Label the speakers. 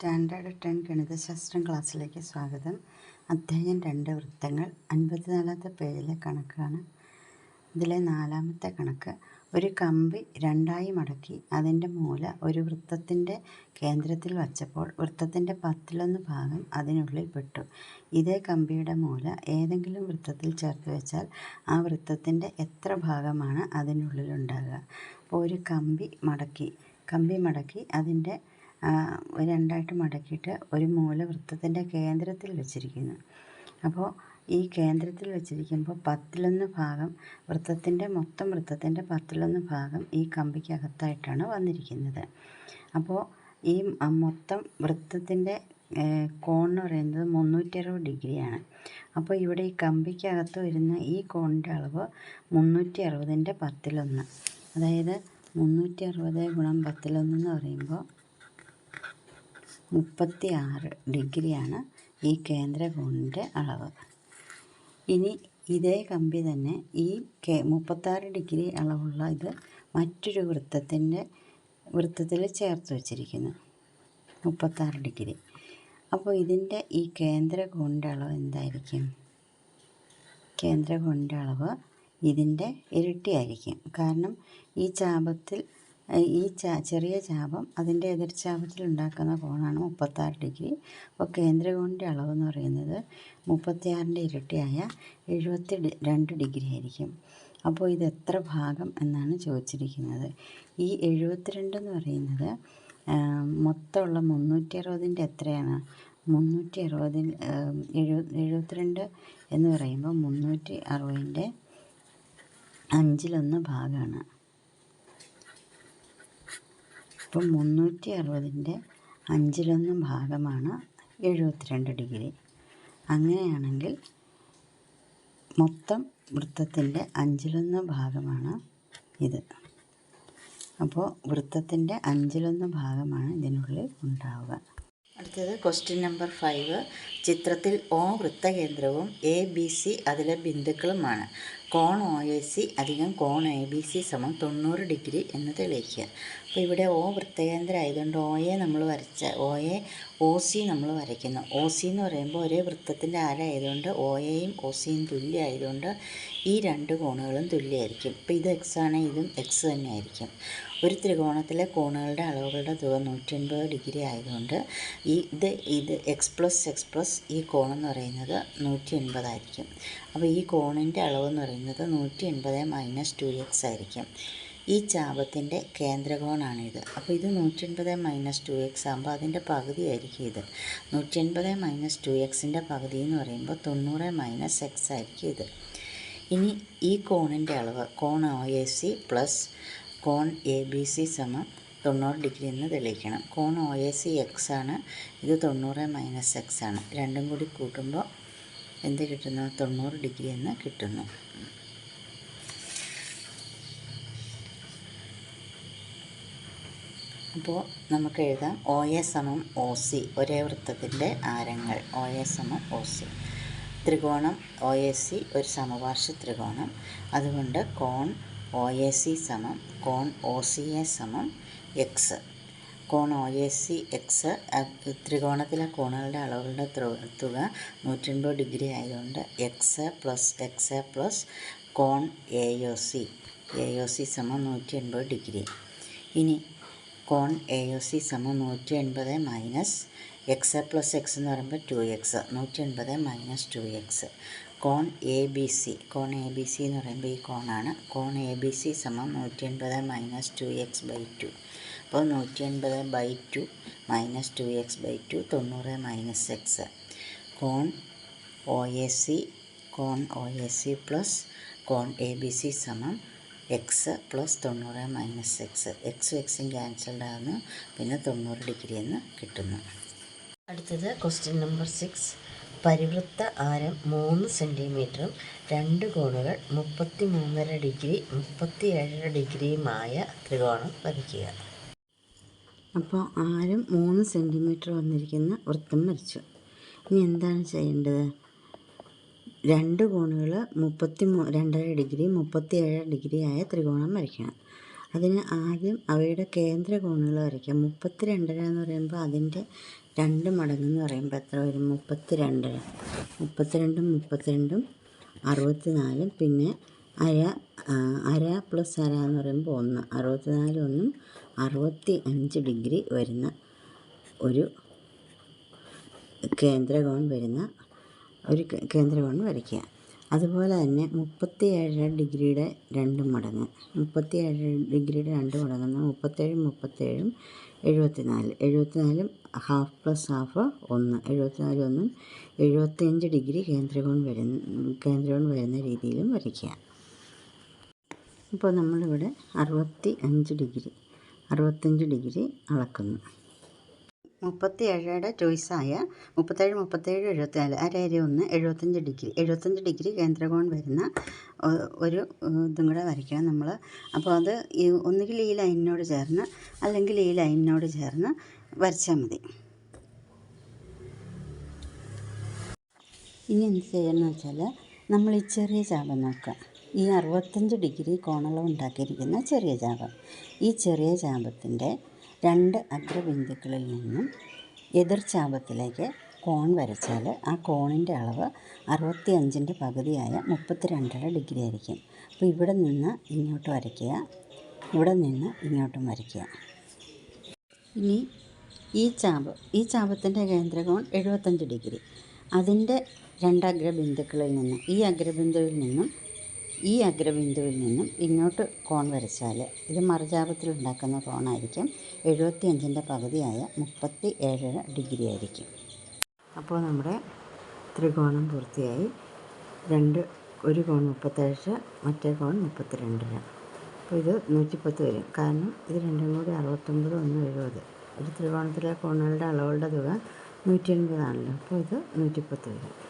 Speaker 1: Standard ten ഗണിതശാസ്ത്രം ക്ലാസ്സിലേക്ക് സ്വാഗതം. അധ്യായം രണ്ട് വൃത്തങ്ങൾ. അൻപത്തിനാലാമത്തെ പേജിലെ കണക്കാണ്. ഇതിലെ നാലാമത്തെ കണക്ക്. ഒരു കമ്പി രണ്ടായി മടക്കി. അതിന്റെ മൂല ഒരു വൃത്തത്തിന്റെ കേന്ദ്രത്തിൽ വച്ചപ്പോൾ വൃത്തത്തിന്റെ പത്തിലൊന്ന് ഭാഗം അതിനുള്ളിൽ പെട്ടു. ഇതേ കമ്പിയുടെ മൂല ഏതെങ്കിലും വൃത്തത്തിൽ ചേർത്ത് വെച്ചാൽ ആ വൃത്തത്തിന്റെ എത്ര ഭാഗമാണ് അതിനുള്ളിലുണ്ടാകുക. അപ്പോൾ ഒരു കമ്പി മടക്കി. കമ്പി മടക്കി അതിന്റെ രണ്ടായിട്ട് മടക്കിയിട്ട് ഒരു മൂല വൃത്തത്തിന്റെ കേന്ദ്രത്തിൽ വെച്ചിരിക്കുന്നു. അപ്പോൾ ഈ കേന്ദ്രത്തിൽ വെച്ചിരിക്കുമ്പോൾ പത്തിലൊന്ന് ഭാഗം വൃത്തത്തിന്റെ മൊത്തം വൃത്തത്തിന്റെ പത്തിലൊന്ന് ഭാഗം ഈ കമ്പിക്കകത്തായിട്ടാണ് വന്നിരിക്കുന്നത്. അപ്പോൾ ഈ മൊത്തം വൃത്തത്തിന്റെ കോൺ പറയുന്നത് മുന്നൂറ്റി അറുപത് ഡിഗ്രിയാണ്. അപ്പോൾ ഇവിടെ ഈ കമ്പിക്കകത്ത് വരുന്ന ഈ കോണിന്റെ അളവ് മുന്നൂറ്റി അറുപതിന്റെ പത്തിലൊന്ന്. അതായത് മുന്നൂറ്റി അറുപത് ഗുണം പത്തിലൊന്ന് എന്ന് പറയുമ്പോൾ മുപ്പത്തി ആറ് ഡിഗ്രിയാണ് ഈ കേന്ദ്രകോണിന്റെ അളവ്. ഇനി ഇതേ കമ്പി തന്നെ ഈ കെ മുപ്പത്താറ് ഡിഗ്രി അളവുള്ള ഇത് മറ്റൊരു വൃത്തത്തിന്റെ വൃത്തത്തിൽ ചേർത്ത് വച്ചിരിക്കുന്നു. മുപ്പത്താറ് ഡിഗ്രി. അപ്പോൾ ഇതിന്റെ ഈ കേന്ദ്രകോണിന്റെ അളവ് എന്തായിരിക്കും? കേന്ദ്രകോണിന്റെ അളവ് ഇതിന്റെ ഇരട്ടിയായിരിക്കും. കാരണം ഈ ചാപത്തിൽ ഈ ചാ ചെറിയ ചാപം അതിന്റെ എതിർചാപത്തിൽ ഉണ്ടാക്കുന്ന കോണാണ് മുപ്പത്താറ് ഡിഗ്രി. അപ്പോൾ കേന്ദ്രകോണിന്റെ അളവെന്ന് പറയുന്നത് മുപ്പത്തിയാറിന്റെ ഇരട്ടിയായ എഴുപത്തി രണ്ട് ഡിഗ്രി ആയിരിക്കും. അപ്പോൾ ഇത് എത്ര ഭാഗം എന്നാണ് ചോദിച്ചിരിക്കുന്നത്. ഈ എഴുപത്തിരണ്ട് എന്ന് പറയുന്നത് മൊത്തമുള്ള മുന്നൂറ്റി അറുപതിന്റെ എത്രയാണ്? മുന്നൂറ്റി അറുപതിൽ എഴു എഴുപത്തിരണ്ട് എന്ന് പറയുമ്പോൾ മുന്നൂറ്റി അറുപതിന്റെ അഞ്ചിലൊന്ന് ഭാഗമാണ്. അപ്പം മുന്നൂറ്റി അറുപതിന്റെ അഞ്ചിലൊന്ന് ഭാഗമാണ് എഴുപത്തിരണ്ട് ഡിഗ്രി. അങ്ങനെയാണെങ്കിൽ മൊത്തം വൃത്തത്തിന്റെ അഞ്ചിലൊന്ന് ഭാഗമാണ് ഇത്. അപ്പോൾ വൃത്തത്തിന്റെ അഞ്ചിലൊന്ന് ഭാഗമാണ് ഇതിനുള്ളിൽ ഉണ്ടാവുക. അടുത്തത് ക്വസ്റ്റ്യൻ നമ്പർ ഫൈവ്. ചിത്രത്തിൽ ഓ വൃത്തകേന്ദ്രവും എ ബി സി അതിലെ ബിന്ദുക്കളുമാണ്. കോൺ ഒ എ സി അധികം കോൺ എ ബി സി സമം തൊണ്ണൂറ് ഡിഗ്രി എന്ന് തെളിയിക്കുക. അപ്പോൾ ഇവിടെ ഒ വൃത്തകേന്ദ്രം ആയതുകൊണ്ട് ഒ എ നമ്മൾ വരച്ച ഒ എ ഒ സി നമ്മൾ വരയ്ക്കുന്നു. ഒ സി എന്ന് പറയുമ്പോൾ ഒരേ വൃത്തത്തിന്റെ ആരായതുകൊണ്ട് ഒ എയും ഒ സിയും തുല്യമായതുകൊണ്ട് ഈ രണ്ട് കോണുകളും തുല്യമായിരിക്കും. ഇപ്പോൾ ഇത് എക്സ് ആണെങ്കിൽ ഇതും എക്സ് തന്നെ ആയിരിക്കും. ഒരു ത്രികോണത്തിലെ കോണുകളുടെ അളവുകളുടെ തുക നൂറ്റി എൺപത് ഡിഗ്രി ആയതുകൊണ്ട് ഈ ഇത് ഇത് എക്സ് പ്ലസ് എക്സ് പ്ലസ് ഈ കോണെന്ന് പറയുന്നത് നൂറ്റി എൺപതായിരിക്കും അപ്പോൾ ഈ കോണിന്റെ അളവെന്ന് പറയുന്നത് നൂറ്റി എൺപത് മൈനസ് ടു എക്സ് ആയിരിക്കും. ഈ ചാപത്തിന്റെ കേന്ദ്രകോണാണിത്. അപ്പോൾ ഇത് നൂറ്റി എൺപത് മൈനസ് ടു എക്സ് ആകുമ്പോൾ അതിന്റെ പകുതിയായിരിക്കും ഇത്. നൂറ്റി എൺപത് മൈനസ് ടു എക്സിന്റെ പകുതി എന്ന് പറയുമ്പോൾ തൊണ്ണൂറ് മൈനസ് എക്സ് ആയിരിക്കും ഇത്. ഇനി ഈ കോണിന്റെ അളവ് കോൺ ഒ എ സി പ്ലസ് കോൺ എ ബി സി സമം തൊണ്ണൂറ് ഡിഗ്രി എന്ന് തെളിയിക്കണം. കോൺ ഒ എ സി എക്സ് ആണ് ഇത് തൊണ്ണൂറ് മൈനസ് എക്സ് ആണ്. രണ്ടും കൂടി കൂട്ടുമ്പോൾ എന്ത് കിട്ടുന്നു? തൊണ്ണൂറ് ഡിഗ്രി എന്ന് കിട്ടുന്നു. അപ്പോൾ നമുക്ക് എഴുതാം. ഒ എ സമം ഒ സി. ഒരേ വൃത്തത്തിന്റെ ആരങ്ങൾ. ഒ എ സമം ഒ സി. ത്രികോണം ഒ എ സി ഒരു സമപാർശ്വ ത്രികോണം. അതുകൊണ്ട് കോൺ ഒ എ സി സമം കോൺ ഒ സി എ സമം എക്സ്. കോൺ ഒ എ സി എക്സ് ത്രികോണത്തിലെ കോണുകളുടെ അളവുകളുടെ തുക നൂറ്റൻപത് ഡിഗ്രി ആയതുകൊണ്ട് X plus X plus cone A O C A O C സമം നൂറ്റി എൺപത് ഡിഗ്രി. ഇനി കോൺ എ ഒ സി സമം നൂറ്റി എൺപത് മൈനസ് എക്സ് പ്ലസ് എക്സ് എന്ന് പറയുമ്പോൾ ടു എക്സ് നൂറ്റി എൺപത് മൈനസ് ടു എക്സ്. കോൺ എ ബി സി കോൺ എ ബി സി എന്ന് പറയുമ്പോൾ ഈ കോണാണ്. കോൺ എ ബി സി സമം നൂറ്റി എൺപത് minus two X by two. അപ്പോൾ നൂറ്റി എൺപത് by two minus two X by two തൊണ്ണൂറ് മൈനസ് എക്സ് കോൺ ഒ എ സി കോൺ ഒ എ സി പ്ലസ് കോൺ എ ബി സി സമം എക്സ് പ്ലസ് തൊണ്ണൂറ് മൈനസ് എക്സ് എക്സും എക്സും ക്യാൻസൽഡ് ആകുന്നു പിന്നെ തൊണ്ണൂറ് ഡിഗ്രി എന്ന് കിട്ടുന്നു.
Speaker 2: അടുത്തത് ക്വസ്റ്റ്യൻ നമ്പർ സിക്സ് പരിവൃത്ത ആരം മൂന്ന് സെന്റിമീറ്ററും രണ്ട് കോണുകൾ മുപ്പത്തി മൂന്നര ഡിഗ്രി മുപ്പത്തി ഏഴര ഡിഗ്രിയുമായ ത്രികോണം വരയ്ക്കുക.
Speaker 1: അപ്പോൾ ആരും മൂന്ന് സെന്റിമീറ്റർ വന്നിരിക്കുന്ന വൃത്തം വരച്ചു. ഇനി എന്താണ് ചെയ്യേണ്ടത്? രണ്ട് കോണുകൾ മുപ്പത്തി മൂ രണ്ടര ഡിഗ്രി മുപ്പത്തി ഏഴ് ഡിഗ്രി ആയ ത്രികോണം വരയ്ക്കണം. അതിന് ആദ്യം അവയുടെ കേന്ദ്ര കോണുകൾ വരയ്ക്കാം. മുപ്പത്തി രണ്ടര എന്ന് പറയുമ്പോൾ അതിന്റെ രണ്ട് മടങ്ങ് എന്ന് പറയുമ്പോൾ എത്ര വരും? മുപ്പത്തി രണ്ടര മുപ്പത്തിരണ്ടും മുപ്പത്തിരണ്ടും അറുപത്തിനാലും പിന്നെ അര അര പ്ലസ് അര എന്ന് പറയുമ്പോൾ ഒന്ന്. അറുപത്തിനാലും ഒന്നും അറുപത്തി അഞ്ച് ഡിഗ്രി വരുന്ന ഒരു കേന്ദ്രകോൺ വരുന്ന ഒരു കേന്ദ്രകോൺ വരയ്ക്കുക. അതുപോലെ തന്നെ മുപ്പത്തി ഏഴര ഡിഗ്രിയുടെ രണ്ട് മടങ്ങ് മുപ്പത്തി ഏഴര ഡിഗ്രിയുടെ രണ്ട് മടങ്ങുന്ന മുപ്പത്തേഴും മുപ്പത്തേഴും എഴുപത്തിനാല് എഴുപത്തിനാലും ഹാഫ് പ്ലസ് ഹാഫ് ഒന്ന് എഴുപത്തിനാല് ഒന്നും എഴുപത്തിയഞ്ച് ഡിഗ്രി കേന്ദ്രകോൺ വരുന്ന കേന്ദ്രകോൺ വരുന്ന രീതിയിലും വരയ്ക്കുക. ഇപ്പോൾ നമ്മളിവിടെ അറുപത്തി അഞ്ച് ഡിഗ്രി അറുപത്തഞ്ച് ഡിഗ്രി അളക്കുന്നു. മുപ്പത്തി ഏഴയുടെ ചോയ്സായ മുപ്പത്തേഴ് മുപ്പത്തേഴ് എഴുപത്തിനാല് അര അര ഒന്ന് എഴുപത്തഞ്ച് ഡിഗ്രി. എഴുപത്തഞ്ച് ഡിഗ്രി കേന്ദ്രകോൺ വരുന്ന ഒരു ഇതും കൂടെ വരയ്ക്കണം നമ്മൾ അപ്പോൾ അത് ഒന്നുകിൽ ഈ ലൈനിനോട് ചേർന്ന് അല്ലെങ്കിൽ ഈ ലൈനിനോട് ചേർന്ന് വരച്ചാൽ മതി. ഇനി എന്ത് ചെയ്യണമെന്ന് വെച്ചാൽ നമ്മൾ ഈ ചെറിയ ചാപം നോക്കുക. ഈ അറുപത്തഞ്ച് ഡിഗ്രി കോണളം ഉണ്ടാക്കിയിരിക്കുന്ന ചെറിയ ചാപം ഈ ചെറിയ ചാപത്തിന്റെ രണ്ട് അഗ്രബിന്ദുക്കളിൽ നിന്നും എതിർ ചാപത്തിലേക്ക് കോൺ വരച്ചാൽ ആ കോണിന്റെ അളവ് അറുപത്തി അഞ്ചിന്റെ പകുതിയായ മുപ്പത്തി രണ്ടര ഡിഗ്രി ആയിരിക്കും. അപ്പോൾ ഇവിടെ നിന്ന് ഇങ്ങോട്ട് വരയ്ക്കുക. ഇവിടെ നിന്ന് ഇങ്ങോട്ടും വരയ്ക്കുക. ഇനി ഈ ചാപം ഈ ചാപത്തിന്റെ കേന്ദ്രകോൺ എഴുപത്തഞ്ച് ഡിഗ്രി. അതിന്റെ രണ്ട് അഗ്രബിന്ദുക്കളിൽ നിന്ന് ഈ അഗ്രബിന്ദുവിൽ നിന്നും ഈ അഗ്രബിന്ദുവിൽ നിന്നും ഇങ്ങോട്ട് കോൺ വരച്ചാൽ ഇത് മറുചാപത്തിൽ ഉണ്ടാക്കുന്ന കോണായിരിക്കും. എഴുപത്തി അഞ്ചിന്റെ പകുതിയായ മുപ്പത്തി ഏഴര ഡിഗ്രി ആയിരിക്കും. അപ്പോൾ നമ്മുടെ ത്രികോണം പൂർത്തിയായി. രണ്ട് ഒരു കോൺ മുപ്പത്തേഴ് മറ്റേ കോൺ മുപ്പത്തി രണ്ടര അപ്പോൾ ഇത് നൂറ്റിപ്പത്ത് വരും. കാരണം ഇത് രണ്ടും കൂടി അറുപത്തൊമ്പത് ഒന്ന് എഴുപത്. ഒരു ത്രികോണത്തിലെ കോണുകളുടെ അളവുകളുടെ തുക നൂറ്റി എൺപതാണല്ലോ അപ്പോൾ ഇത് നൂറ്റിപ്പത്ത് വരും.